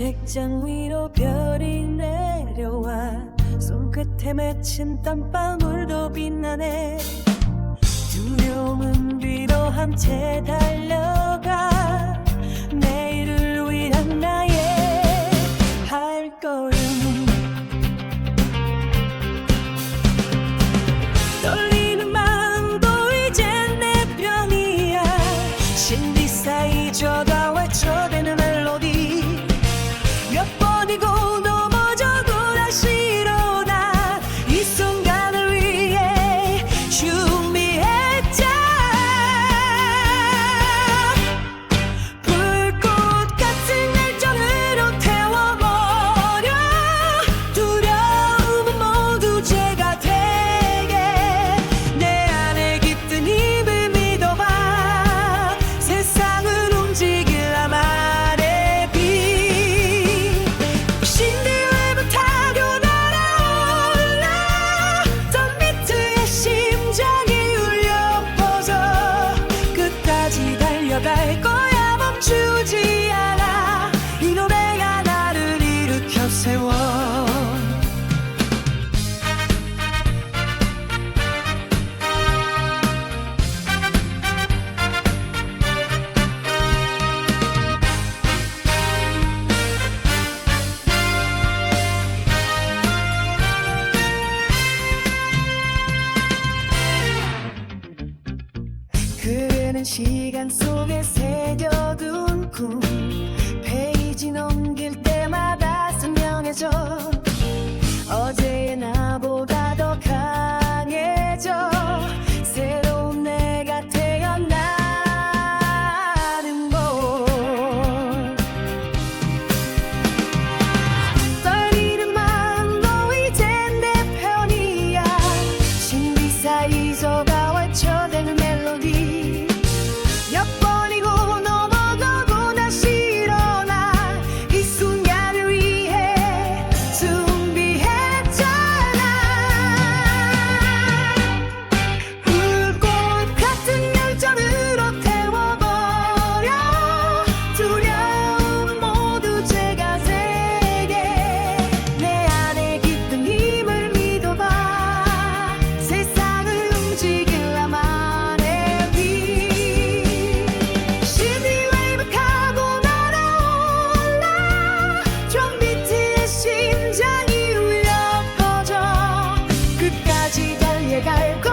책장 위로 별이 내려와 손끝에 맺힌 땀방울도 빛나네. 두려움은 뒤로 한채 달려가. 내일을 위한 나의 발걸음. 떨리는 마음도 이젠 내 편이야. 신비 사이 저가 세워 그는 시간 속에 새겨둔 꿈 페이지 넘길 때마다 এনেছ 鸡蛋也该